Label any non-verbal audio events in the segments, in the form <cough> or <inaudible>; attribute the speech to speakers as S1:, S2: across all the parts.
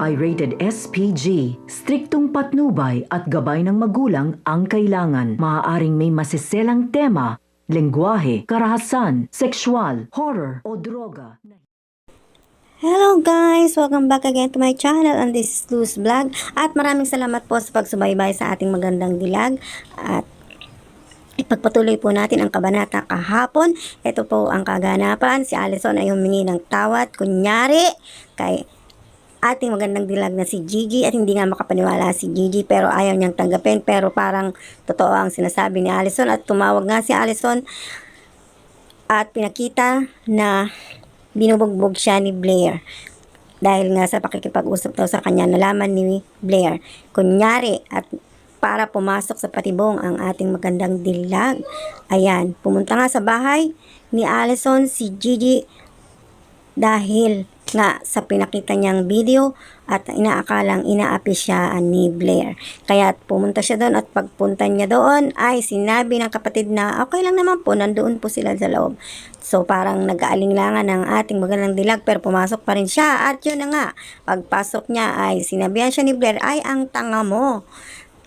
S1: ay rated SPG. Striktong patnubay at gabay ng magulang ang kailangan. Maaaring may masiselang tema, lengguwahe, karahasan, sexual, horror o droga.
S2: Hello guys! Welcome back again to my channel and this is Luz Vlog at maraming salamat po sa pagsubaybay sa ating magandang dilag at ipagpatuloy po natin ang kabanata kahapon. Ito po ang kaganapan. Si Allison ay humingi ng tawad kunyari kay ating magandang dilag na si Gigi at hindi nga makapaniwala si Gigi pero ayaw niyang tanggapin pero parang totoo ang sinasabi ni Allison at tumawag nga si Allison at pinakita na binubugbog siya ni Blair. Dahil nga sa pakikipag-usap daw sa kanya, nalaman ni Blair. Kunyari, at para pumasok sa patibong ang ating magandang dilag. Ayan, pumunta nga sa bahay ni Allison si Gigi dahil nga sa pinakita niyang video at inaakalang inaapi siya ni Blair. Kaya pumunta siya doon at pagpunta niya doon ay sinabi ng kapatid na okay lang naman po, nandoon po sila sa loob. So parang nag-aalinlangan ng ating magandang dilag pero pumasok pa rin siya at yun na nga, pagpasok niya ay sinabihan siya ni Blair ay ang tanga mo.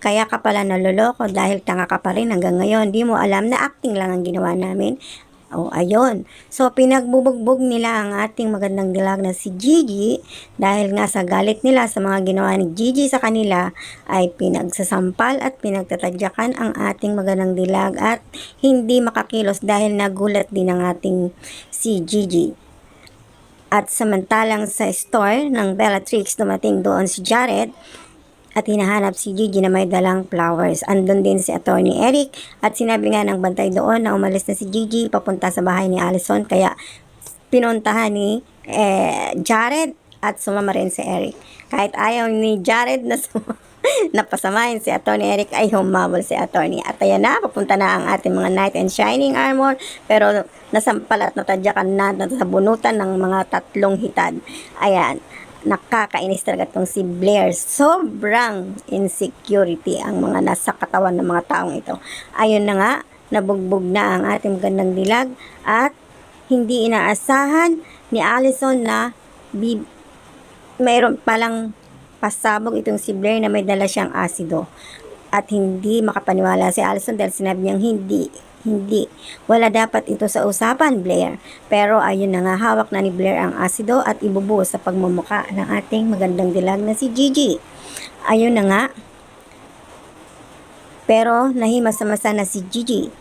S2: Kaya ka pala naloloko dahil tanga ka pa rin hanggang ngayon. Di mo alam na acting lang ang ginawa namin. O, ayun. So, pinagbubugbog nila ang ating magandang dilag na si Gigi dahil nga sa galit nila sa mga ginawa ni Gigi sa kanila ay pinagsasampal at pinagtatadyakan ang ating magandang dilag at hindi makakilos dahil nagulat din ang ating si Gigi. At samantalang sa store ng Bellatrix dumating doon si Jared at hinahanap si Gigi na may dalang flowers. Andun din si Attorney Eric at sinabi nga ng bantay doon na umalis na si Gigi papunta sa bahay ni Allison kaya pinuntahan ni eh, Jared at sumama rin si Eric. Kahit ayaw ni Jared na sum- <laughs> napasamahin si Attorney Eric ay humabol si Attorney. At ayan na, papunta na ang ating mga Knight and Shining Armor pero nasampal at natadyakan na sa bunutan ng mga tatlong hitad. Ayan nakakainis talaga tong si Blair. Sobrang insecurity ang mga nasa katawan ng mga taong ito. Ayun na nga, nabugbog na ang ating magandang dilag at hindi inaasahan ni Allison na bi- mayroon palang pasabog itong si Blair na may dala siyang asido. At hindi makapaniwala si Allison dahil sinabi niyang hindi hindi. Wala dapat ito sa usapan, Blair. Pero ayun na nga, hawak na ni Blair ang asido at ibubuhos sa pagmumuka ng ating magandang dilag na si Gigi. Ayun na nga. Pero nahimasamasa na si Gigi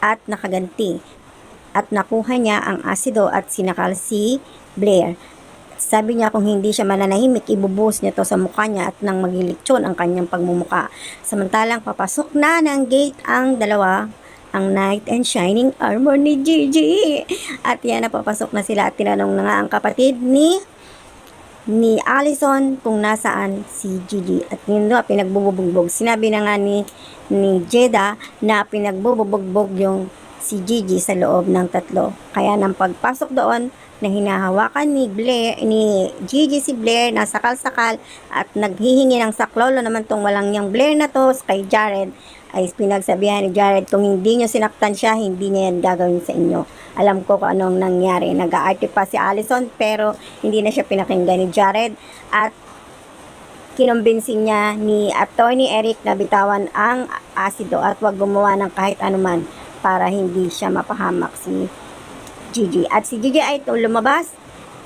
S2: at nakaganti. At nakuha niya ang asido at sinakal si Blair. Sabi niya kung hindi siya mananahimik, ibubuhos niya to sa mukha niya at nang magilitsyon ang kanyang pagmumuka. Samantalang papasok na ng gate ang dalawa ang Knight and Shining Armor ni Gigi. At yan, napapasok na sila at tinanong na nga ang kapatid ni ni Allison kung nasaan si Gigi. At yun na, pinagbubugbog. Sinabi na nga ni, ni Jeda na pinagbubugbog yung si Gigi sa loob ng tatlo. Kaya nang pagpasok doon, na hinahawakan ni Blair, ni Gigi si Blair, nasakal-sakal at naghihingi ng saklolo naman tong walang yung Blair na to kay Jared ay pinagsabihan ni Jared kung hindi nyo sinaktan siya, hindi niya yan gagawin sa inyo. Alam ko kung anong nangyari. Nag-aarte pa si Allison pero hindi na siya pinakinggan ni Jared at kinumbinsin niya ni Attorney Eric na bitawan ang asido at wag gumawa ng kahit anuman para hindi siya mapahamak si Gigi. At si Gigi ay lumabas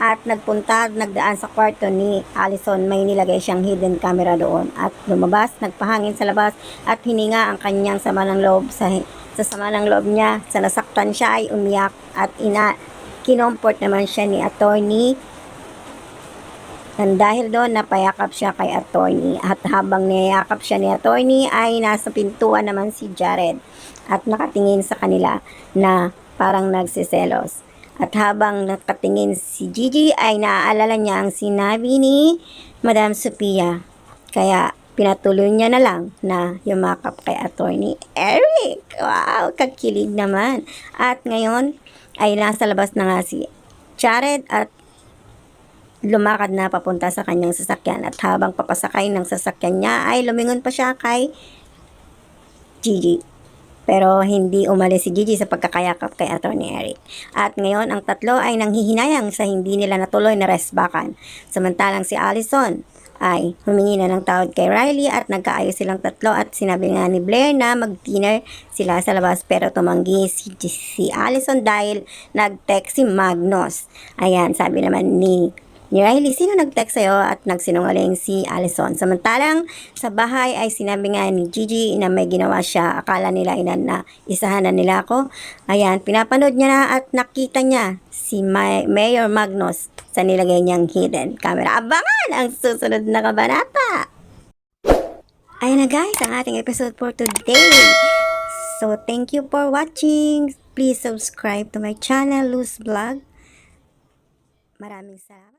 S2: at nagpunta, nagdaan sa kwarto ni Allison. May nilagay siyang hidden camera doon. At lumabas, nagpahangin sa labas at hininga ang kanyang sama ng loob sa, sa sama ng loob niya. Sa nasaktan siya ay umiyak at ina, kinomport naman siya ni attorney And dahil doon, napayakap siya kay attorney. At habang niyayakap siya ni attorney, ay nasa pintuan naman si Jared. At nakatingin sa kanila na parang nagsiselos. At habang nakatingin si Gigi ay naaalala niya ang sinabi ni Madam Sophia. Kaya pinatuloy niya na lang na yumakap kay attorney Eric. Wow, kakilig naman. At ngayon ay nasa labas na nga si Jared at lumakad na papunta sa kanyang sasakyan at habang papasakay ng sasakyan niya ay lumingon pa siya kay Gigi. Pero hindi umalis si Gigi sa pagkakayakap kay Attorney Eric. At ngayon, ang tatlo ay nanghihinayang sa hindi nila natuloy na resbakan. Samantalang si Allison ay humingi na ng tawad kay Riley at nagkaayos silang tatlo at sinabi nga ni Blair na mag-dinner sila sa labas pero tumanggi si, si Allison dahil nag-text si Magnus. Ayan, sabi naman ni ni Riley, sino nag-text sa'yo at nagsinungaling si Allison. Samantalang sa bahay ay sinabi nga ni Gigi na may ginawa siya. Akala nila ina na isahan na nila ako. Ayan, pinapanood niya na at nakita niya si May- Mayor Magnus sa nilagay niyang hidden camera. Abangan ang susunod na kabanata! Ayan na guys, ang ating episode for today. So, thank you for watching. Please subscribe to my channel, Luz Vlog. Maraming salamat.